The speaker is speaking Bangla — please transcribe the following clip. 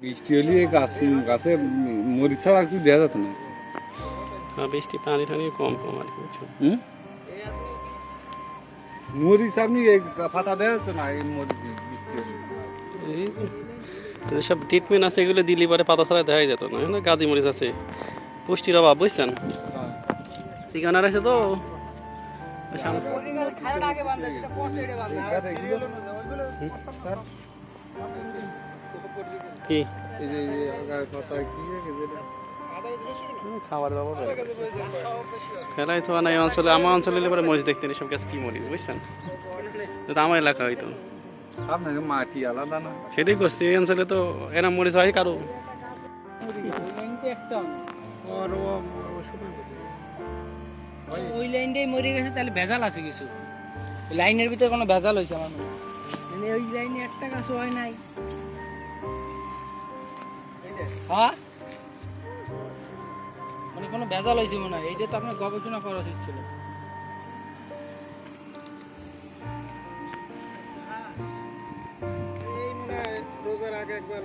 বৃষ্টি হলে এই গাছ গাছে মরিচ ছাড়া আর কি দেওয়া যেত না। হ্যাঁ বৃষ্টি পানি টানি কম কম আর কি বুঝছ? হুম? মরিচ আপনি এই পাতা দেওয়া যাচ্ছে না এই মরিচ বৃষ্টি হলে। সব ট্রিটমেন্ট আছে এগুলো দিলি পরে পাতা ছাড়া দেখাই যেত না না গাদি মরিচ আছে। পুষ্টির অভাব বুঝছেন? ঠিকানা আছে তো সামনে- কি? খাবার দাবার ফেলাই তো না এই অঞ্চলে আমার অঞ্চলে এলে পরে মরিচ দেখতেন এসব গাছ কি মরিচ বুঝছেন? তো আমার এলাকা হয়তো আপনাকে মাটি আলাদা না? সেটাই করছি এই অঞ্চলে তো এরা মরিচ হয় কারও? ওই লাইনটাই মরে গেছে তাহলে ভেজাল আছে কিছু। লাইনের ভিতরে কোনো ভেজাল হয়েছে আমার মনে ওই লাইনে একটা গাছ হয় নাই। হ্যাঁ? মানে কোনো ভেজাল হয়েছে মনে হয় এই যে তো আপনার গবেষণা করা উচিত ছিল মানে রোজার আগে একবার